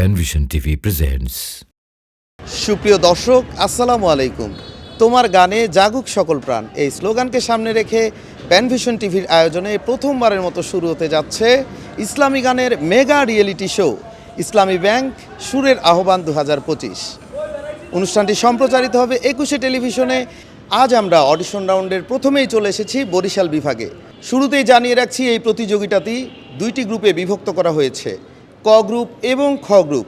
Panvision TV presents সুপ্রিয় দর্শক, আসসালামু আলাইকুম। তোমার গানে জাগুক সকল প্রাণ। এই স্লোগানকে সামনে রেখে প্যানভিশন টিভির আয়োজনে প্রথমবারের মতো শুরু হতে যাচ্ছে ইসলামী গানের mega reality show, Islami bank সুরের আহ্বান দু হাজার পঁচিশ। অনুষ্ঠানটি সম্প্রচারিত হবে একুশে টেলিভিশনে। আজ আমরা অডিশন রাউন্ডের প্রথমেই চলে এসেছি বরিশাল বিভাগে। শুরুতেই জানিয়ে রাখছি, এই প্রতিযোগিতাটি দুইটি গ্রুপে বিভক্ত করা হয়েছে। ক গ্রুপ এবং খ গ্রুপ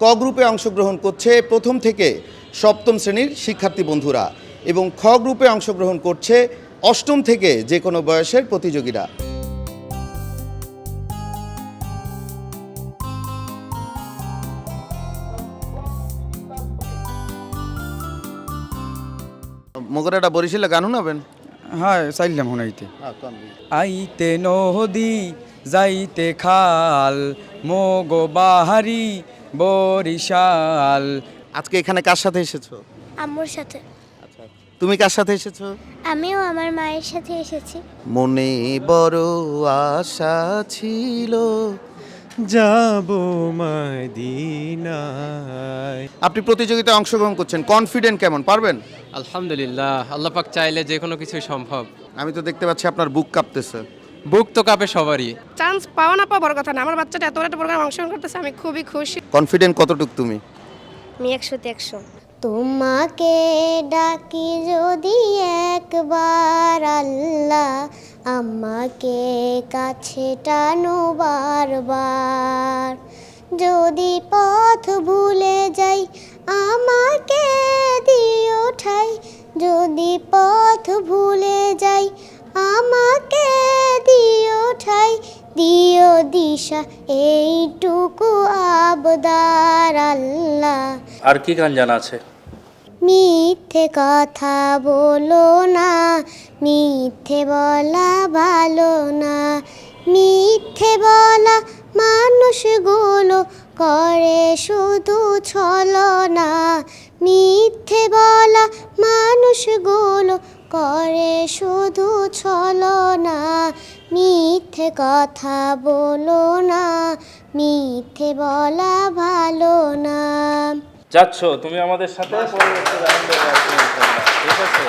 ক গ্রুপে অংশগ্রহণ করছে প্রথম থেকে সপ্তম শ্রেণির শিক্ষার্থী বন্ধুরা এবং খ গ্রুপে অংশগ্রহণ করছে অষ্টম থেকে যে কোনো বয়সের প্রতিযোগীরা। মগরাটা বরিশালে গান শোনাবেন হ্যাঁ চাইলাম শোনাইতে আইতে নদী যাইতে খাল মোগো বাহারি বরিশাল। আজকে এখানে কার সাথে এসেছ? আম্মুর সাথে। তুমি কার সাথে এসেছ? আমিও আমার মায়ের সাথে এসেছি। মনে বড় আশা ছিল যাব মদিনায়। আপনি প্রতিযোগিতায় অংশগ্রহণ করছেন কনফিডেন্ট কেমন পারবেন? আলহামদুলিল্লাহ আল্লাহ পাক চাইলে যে কোনো কিছুই সম্ভব। আমি তো দেখতে পাচ্ছি আপনার বুক কাঁপতেছে। বুক তো কাপে সবারই। চান্স পাওয়া না পাওয়া বড় কথা না আমার বাচ্চাটা এত বড় একটা প্রোগ্রাম অংশগ্রহণ করতেছে আমি খুবই খুশি। কনফিডেন্ট কতটুক তুমি? আমি একশোতে একশো। তোমাকে ডাকি যদি একবার আল্লাহ আমাকে কাছে টানো বারবার। যদি পথ ভুলে যাই আমাকে দিও ঠাই যদি পথ ভুলে যাই আমাকে দিও ঠাই দিও দিশা এইটুকু আবদার আল্লাহ। আর কি গান জানা আছে? মিথ্যে কথা বলো না মিথ্যে বলা ভালো না। মিথ্যে বলা মানুষগুলো করে শুধু ছলনা। মিথ্যে বলা মানুষগুলো শুধু ছলনা মিথ্যে কথা বলো না মিথ্যে বলা ভালো না। যাচ্ছ তুমি আমাদের সাথে? ঠিক আছে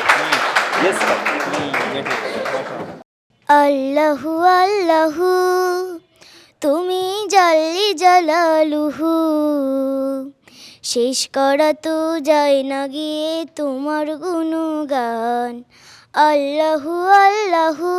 আল্লাহু আল্লাহু তুমি জাল্লি জালালুহু। শেষ করা তো যায় না গিয়ে তোমার গুণগান। আল্লাহু আল্লাহু।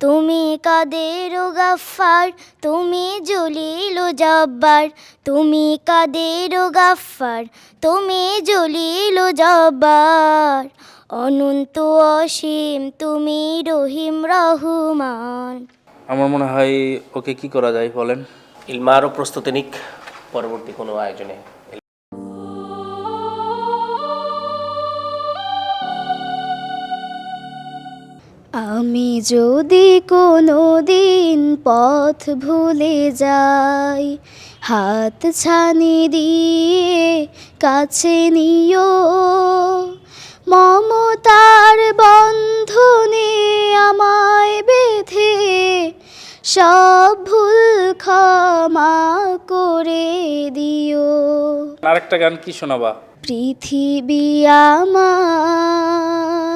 তুমি কাদের গাফার তুমি জলিল জব্বার। তুমি কাদের গাফার তুমি জলিল জব্বার। অনন্ত অসীম তুমি রহিম রহমান। আমার মনে হয় ওকে কি করা যায় বলেন? ইলমা আরও প্রস্তুতি নিক পরবর্তী কোনো আয়োজনে। আমি যদি কোনো দিন পথ ভুলে যাই হাত ছানি দিয়ে কাছে নিও। মমতার বন্ধনে আমায় বেঁধে সব ভুল ক্ষমা করে দিও। আরেকটা গান কি শোনাবা? পৃথিবী আমার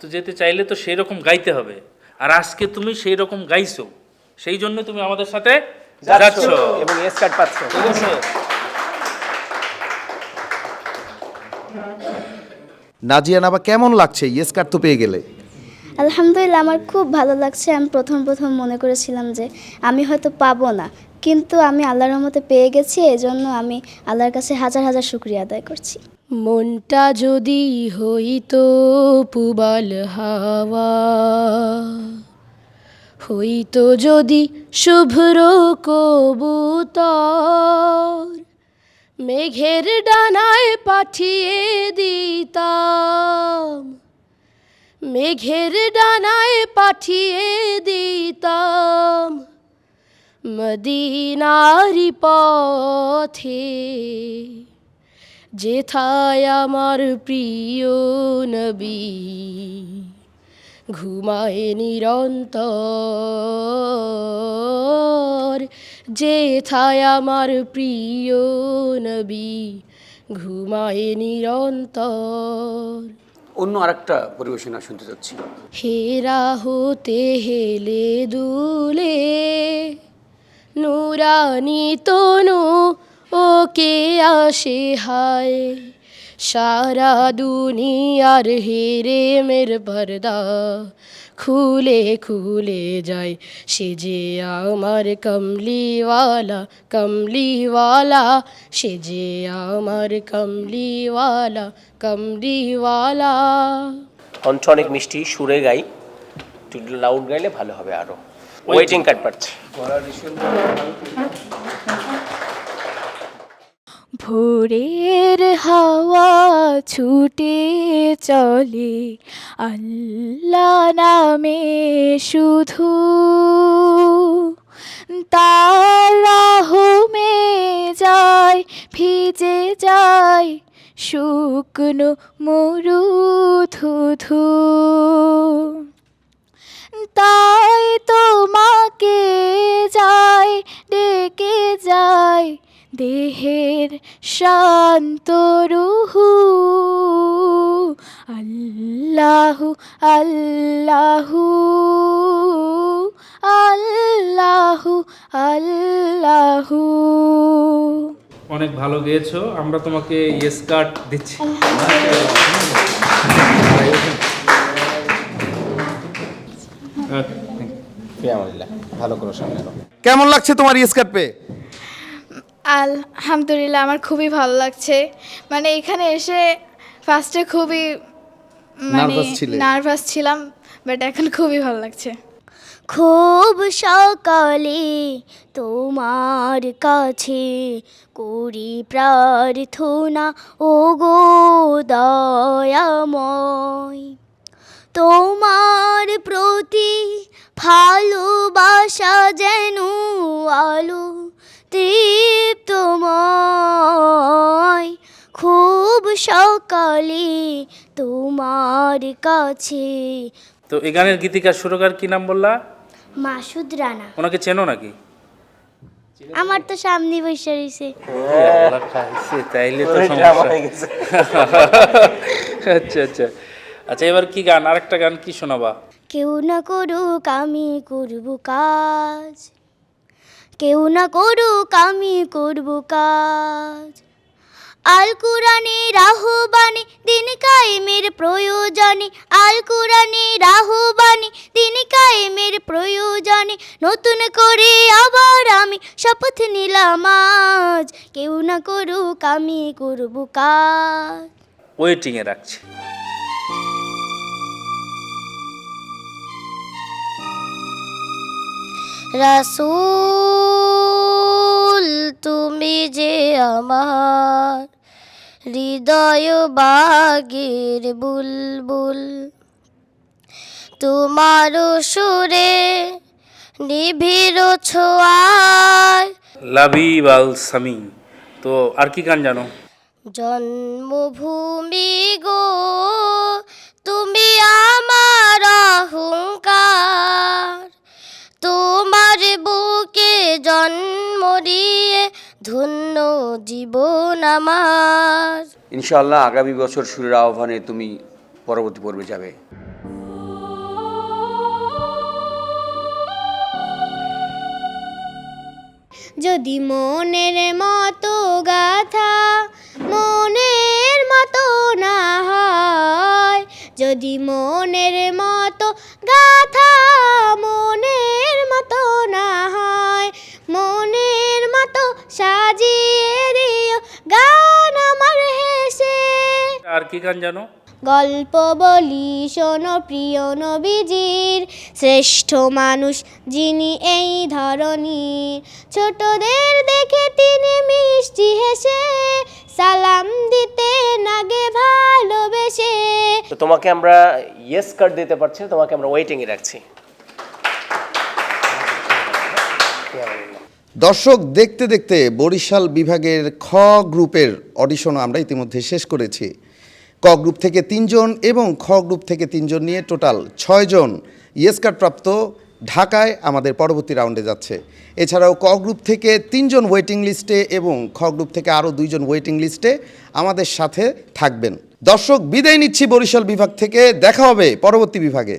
কিন্তু যেতে চাইলে তো সেই রকম গাইতে হবে। আর আজকে তুমি সেই রকম গাইছো সেই জন্য তুমি আমাদের সাথে যাচ্ছ এবং এস কার্ড পাচ্ছ। ঠিক আছে। নাজিয়া নাবা কেমন লাগছে ইয়েস কার্ড তো পেয়ে গেলে? আলহামদুলিল্লাহ আমার খুব ভালো লাগছে। আমি প্রথম প্রথম মনে করেছিলাম যে আমি হয়তো পাবো না। কিন্তু আমি আল্লাহর রহমতে পেয়ে গেছি এজন্য আমি আল্লাহর কাছে হাজার হাজার শুক্রিয়া আদায় করছি। মনটা যদি হইতো পুবাল হাওয়া, হইতো যদি শুভ্র কবুতর, মেঘের ডানায় পাঠিয়ে দিতাম, মেঘের ডানায় পাঠিয়ে দিতাম মদিনারি পথে। যেথায় আমার প্রিয় নবী ঘুমায় নিরন্তর। যেথায় আমার প্রিয় নবী ঘুমায় নিরন্তর। অন্য আরেকটা পরিবেশনা শুনতে চাচ্ছি। হেরা হতে হেলে দুলে নুরানি তনু ওকে আসে হায়। সারা দুনিয়ার হেরে মের পর্দা। খুলে খুলে যায় সে যে আমার কমলিওয়ালা কমলিওয়ালা। সে যে আমার কমলিওয়ালা কমলিওয়ালা। কণ্ঠ অনেক মিষ্টি, সুরে গাই। একটু লাউড গাইলে ভালো হবে আরও। ওয়েটিং কার্ড পাচ্ছে। ভোরের হাওয়া ছুটে চলে। আল্লাহ নামে শুধু তারা হোমে যায়, ভিজে যায় শুকনো মরু ধুধু। তাই তোমাকে যায়, ডেকে যায় দেহের শান্ত রুহু। আল্লাহু আল্লাহু আল্লাহু আল্লাহু। অনেক ভালো গেয়েছো আমরা তোমাকে ইয়েস কার্ড দিচ্ছি। ভালো করে কেমন লাগছে তোমার স্কার্ট পেয়ে? আলহামদুলিল্লাহ আমার খুবই ভালো লাগছে। মানে এখানে এসে ফার্স্টে খুবই মানে নার্ভাস ছিলাম বাট এখন খুবই ভালো লাগছে। খুব সকালে তোমার কাছে করি প্রার্থনা ও গো দয়াময়। তোমার প্রতি ভালোবাসা যেন আলো তৃপ্তময় সকালে তোমার কাছে। তো এই গানের গীতিকার সুরকার কি নাম বললা? মাসুদ রানা। ওনাকে চেনো নাকি? আমার তো সামনে বসে রয়েছে। তাইলে তো সমস্যা। আচ্ছা আচ্ছা। আচ্ছা এবার কি গান? আরেকটা গান কি শোনাবা? কেউ না করুক আমি করব কাজ। কেউ না করুক আমি করব কাজ। আল কোরআনে রাহবানে দিন কায়েমের প্রয়োজনে। আল কোরআনে রাহবানে দিন কায়েমের প্রয়োজনে। নতুন করে আবার আমি শপথ নিলাম আজ। কেউ না করুক আমি করব কাজ। ওয়েটিংয়ে রাখছি। রাসূল আমার হৃদয় বাগির বুলবুল। তোমার সুরে নিভির ছোঁয়ায়। লাবিব আল সামি তো আর কি গান জানো? জন্মভূমি গো ধন্য জীবন আমার। ইনশাআল্লাহ আগামী বছর সুরের আহ্বানে তুমি পরবর্তী পর্বে যাবে। যদি মনের মতো গাথা মনের মতো না হয় যদি মনের মতো সাজিয়ে দিও গান আমার হেসে। আর কি গান জানো? গল্প বলি শোনো প্রিয় নবীজির। শ্রেষ্ঠ মানুষ যিনি এই ধরনী ছোটদের দেখে তিনি মিষ্টি হেসে সালাম দিতে নাগে ভালোবেসে। তো তোমাকে আমরা ইয়েস কার্ড দিতে পারছি তোমাকে আমরা ওয়েটিংয়ে রাখছি। দর্শক দেখতে দেখতে বরিশাল বিভাগের খ গ্রুপের অডিশনও আমরা ইতিমধ্যে শেষ করেছি। ক গ্রুপ থেকে তিনজন এবং খ গ্রুপ থেকে তিনজন নিয়ে টোটাল ছয়জন ইয়েস কার্ড প্রাপ্ত ঢাকায় আমাদের পরবর্তী রাউন্ডে যাচ্ছে। এছাড়াও ক গ্রুপ থেকে তিনজন ওয়েটিং লিস্টে এবং খ গ্রুপ থেকে আরও দুইজন ওয়েটিং লিস্টে আমাদের সাথে থাকবেন। দর্শক বিদায় নিচ্ছি বরিশাল বিভাগ থেকে, দেখা হবে পরবর্তী বিভাগে।